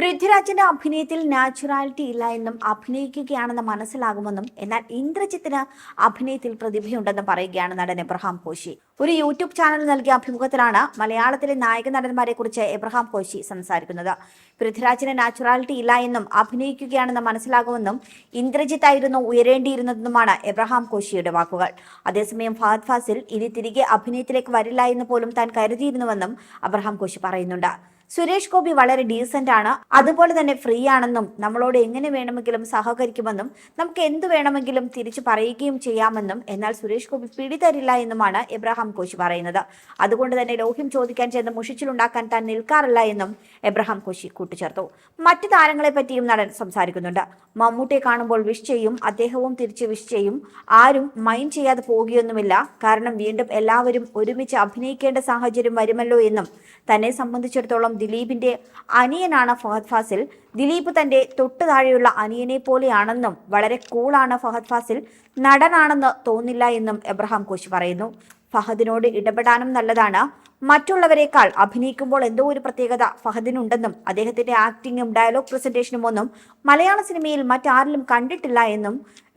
പൃഥ്വിരാജിന്റെ അഭിനയത്തിൽ നാച്ചുറാലിറ്റി ഇല്ല എന്നും അഭിനയിക്കുകയാണെന്ന് മനസ്സിലാകുമെന്നും എന്നാൽ ഇന്ദ്രജിത്തിന് അഭിനയത്തിൽ പ്രതിഭയുണ്ടെന്നും പറയുകയാണ് നടൻ എബ്രഹാം കോശി. ഒരു യൂട്യൂബ് ചാനൽ നൽകിയ അഭിമുഖത്തിലാണ് മലയാളത്തിലെ നായക നടന്മാരെ കുറിച്ച് എബ്രഹാം കോശി സംസാരിക്കുന്നത്. പൃഥ്വിരാജിന് നാച്ചുറാലിറ്റി ഇല്ല എന്നും അഭിനയിക്കുകയാണെന്ന് മനസ്സിലാകുമെന്നും ഇന്ദ്രജിത്ത് ആയിരുന്നു ഉയരേണ്ടിയിരുന്നതെന്നുമാണ് എബ്രഹാം കോശിയുടെ വാക്കുകൾ. അതേസമയം ഫഹദ് ഫാസിൽ ഇനി തിരികെ അഭിനയത്തിലേക്ക് വരില്ല എന്ന് പോലും താൻ കരുതിയിരുന്നുവെന്നും അബ്രഹാം കോശി പറയുന്നുണ്ട്. സുരേഷ് ഗോപി വളരെ ഡീസന്റ് ആണ്. അതുപോലെ തന്നെ ഫ്രീ ആണെന്നും നമ്മളോട് എങ്ങനെ വേണമെങ്കിലും സഹകരിക്കുമെന്നും നമുക്ക് എന്തു വേണമെങ്കിലും തിരിച്ചു പറയുകയും ചെയ്യാമെന്നും എന്നാൽ സുരേഷ് ഗോപി പിടിതരില്ല എന്നുമാണ് എബ്രഹാം കോശി പറയുന്നത്. അതുകൊണ്ട് തന്നെ ലോഹ്യം ചോദിക്കാൻ ചെന്ന് മുഷിച്ചിലുണ്ടാക്കാൻ താൻ നിൽക്കാറില്ല എന്നും എബ്രഹാം കോശി കൂട്ടിച്ചേർത്തു. മറ്റു താരങ്ങളെ പറ്റിയും നടൻ സംസാരിക്കുന്നുണ്ട്. മമ്മൂട്ടിയെ കാണുമ്പോൾ വിഷ് ചെയ്യും അദ്ദേഹവും തിരിച്ച് വിഷ് ചെയ്യും. ആരും മൈൻഡ് ചെയ്യാതെ പോകുകയൊന്നുമില്ല. കാരണം വീണ്ടും എല്ലാവരും ഒരുമിച്ച് അഭിനയിക്കേണ്ട സാഹചര്യം വരുമല്ലോ എന്നും തന്നെ സംബന്ധിച്ചിടത്തോളം ദിലീപിന്റെ അനിയനാണ് ഫഹദ് ഫാസിൽ. ദിലീപ് തന്റെ തൊട്ടു താഴെയുള്ള അനിയനെ പോലെയാണെന്നും വളരെ കൂളാണ് ഫഹദ് ഫാസിൽ. നടനാണെന്ന് തോന്നില്ല എന്നും എബ്രഹാം കോശി പറയുന്നു. ഫഹദിനോട് ഇടപെടാനും നല്ലതാണ്. മറ്റുള്ളവരെക്കാൾ അഭിനയിക്കുമ്പോൾ എന്തോ ഒരു പ്രത്യേകത ഫഹദിനുണ്ടെന്നും അദ്ദേഹത്തിന്റെ ആക്ടിങ്ങും ഡയലോഗ് പ്രസന്റേഷനും ഒന്നും മലയാള സിനിമയിൽ മറ്റാരിലും കണ്ടിട്ടില്ല എന്നും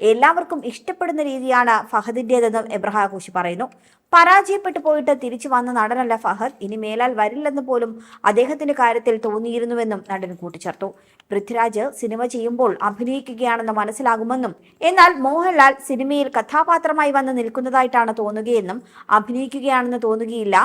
എല്ലാവർക്കും ഇഷ്ടപ്പെടുന്ന രീതിയാണ് ഫഹദിന്റേതെന്നും എബ്രഹാ കോശി പറയുന്നു. പരാജയപ്പെട്ടു പോയിട്ട് തിരിച്ചു വന്ന നടനല്ല ഫഹദ്. ഇനി മേലാൽ വരില്ലെന്ന് പോലും അദ്ദേഹത്തിന്റെ കാര്യത്തിൽ തോന്നിയിരുന്നുവെന്നും നടൻ കൂട്ടിച്ചേർത്തു. പൃഥ്വിരാജ് സിനിമ ചെയ്യുമ്പോൾ അഭിനയിക്കുകയാണെന്ന് മനസ്സിലാകുമെന്നും എന്നാൽ മോഹൻലാൽ സിനിമയിൽ കഥാപാത്രമായി വന്ന് നിൽക്കുന്നതായിട്ടാണ് തോന്നുകയെന്നും അഭിനയിക്കുകയാണെന്ന് തോന്നുകയില്ല.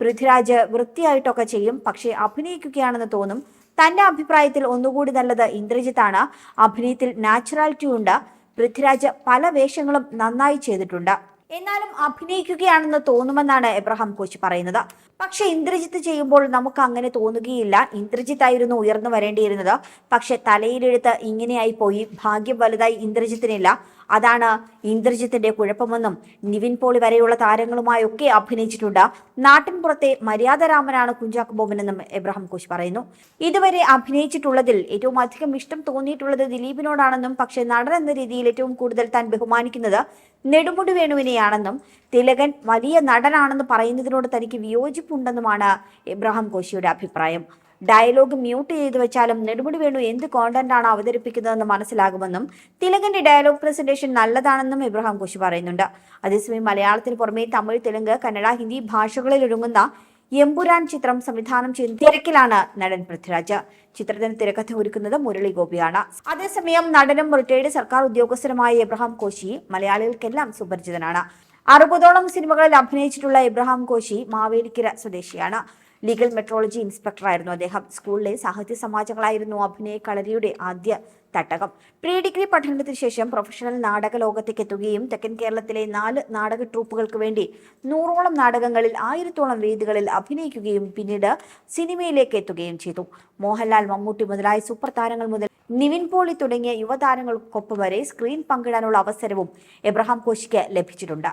പൃഥ്വിരാജ് വൃത്തിയായിട്ടൊക്കെ ചെയ്യും. പക്ഷേ അഭിനയിക്കുകയാണെന്ന് തോന്നും. തന്റെ അഭിപ്രായത്തിൽ ഒന്നുകൂടി നല്ലത് ഇന്ദ്രജിത്താണ്. അഭിനയത്തിൽ നാച്ചുറാലിറ്റി ഉണ്ട്. പൃഥ്വിരാജ് പല വേഷങ്ങളും നന്നായി ചെയ്തിട്ടുണ്ട്. എന്നാലും അഭിനയിക്കുകയാണെന്ന് തോന്നുമെന്നാണ് എബ്രഹാം കോച്ച് പറയുന്നത്. പക്ഷെ ഇന്ദ്രജിത്ത് ചെയ്യുമ്പോൾ നമുക്ക് അങ്ങനെ തോന്നുകയില്ല. ഇന്ദ്രജിത്ത് ആയിരുന്നു ഉയർന്നു വരേണ്ടിയിരുന്നത്. പക്ഷെ തലയിലെടുത്ത് ഇങ്ങനെയായി പോയി. ഭാഗ്യം വലുതായി ഇന്ദ്രജിത്തിനില്ല. അതാണ് ഇന്ദ്രജിത്തിന്റെ കുഴപ്പമെന്നും നിവിൻ പോളി വരെയുള്ള താരങ്ങളുമായൊക്കെ അഭിനയിച്ചിട്ടുണ്ട്. നാട്ടിൻപുറത്തെ മര്യാദരാമനാണ് കുഞ്ചാക്കോ ബോബനെന്നും എബ്രഹാം കോശ് പറയുന്നു. ഇതുവരെ അഭിനയിച്ചിട്ടുള്ളതിൽ ഏറ്റവും അധികം ഇഷ്ടം തോന്നിയിട്ടുള്ളത് ദിലീപിനോടാണെന്നും പക്ഷെ നടൻ എന്ന രീതിയിൽ ഏറ്റവും കൂടുതൽ താൻ ബഹുമാനിക്കുന്നത് നെടുമുടി വേണുവിനെയാണെന്നും തിലകൻ വലിയ നടനാണെന്ന് പറയുന്നതിനോട് തനിക്ക് വിയോജിപ്പുണ്ടെന്നുമാണ് എബ്രഹാം കോശിയുടെ അഭിപ്രായം. ഡയലോഗ് മ്യൂട്ട് ചെയ്തു വെച്ചാലും നെടുമുടി വേണു എന്ത് കോണ്ടന്റ് ആണ് അവതരിപ്പിക്കുന്നതെന്ന് മനസ്സിലാകുമെന്നും തിലകന്റെ ഡയലോഗ് പ്രസന്റേഷൻ നല്ലതാണെന്നും ഇബ്രഹാം കോശി പറയുന്നുണ്ട്. അതേസമയം മലയാളത്തിന് പുറമെ തമിഴ് തെലുങ്ക് കന്നഡ ഹിന്ദി ഭാഷകളിൽ ഒരുങ്ങുന്ന എമ്പുരാൻ ചിത്രം സംവിധാനം ചെയ്യുന്ന തിരക്കിലാണ് നടൻ പൃഥ്വിരാജ്. ചിത്രത്തിന് തിരക്കഥ ഒരുക്കുന്നത് മുരളി ഗോപിയാണ്. അതേസമയം നടനും റിട്ടയർഡ് സർക്കാർ ഉദ്യോഗസ്ഥരുമായ എബ്രഹാം കോശി മലയാളികൾക്കെല്ലാം സുപരിചിതനാണ്. അറുപതോളം സിനിമകളിൽ അഭിനയിച്ചിട്ടുള്ള എബ്രഹാം കോശി മാവേലിക്കര സ്വദേശിയാണ്. ലീഗൽ മെട്രോളജി ഇൻസ്പെക്ടറായിരുന്നു അദ്ദേഹം. സ്കൂളിലെ സാഹിത്യ സമാജങ്ങളായിരുന്നു അഭിനയ കളരിയുടെ ആദ്യ തട്ടകം. പ്രീ ഡിഗ്രി പഠനത്തിന് ശേഷം പ്രൊഫഷണൽ നാടക ലോകത്തേക്ക് എത്തുകയും തെക്കൻ കേരളത്തിലെ നാല് നാടക ട്രൂപ്പുകൾക്ക് വേണ്ടി നൂറോളം നാടകങ്ങളിൽ ആയിരത്തോളം വേദികളിൽ അഭിനയിക്കുകയും പിന്നീട് സിനിമയിലേക്ക് എത്തുകയും ചെയ്തു. മോഹൻലാൽ മമ്മൂട്ടി മുതലായ സൂപ്പർ താരങ്ങൾ മുതൽ നിവിൻ പോളി തുടങ്ങിയ യുവതാരങ്ങൾക്കൊപ്പം വരെ സ്ക്രീൻ പങ്കിടാനുള്ള അവസരവും എബ്രഹാം കോശിക്ക് ലഭിച്ചിട്ടുണ്ട്.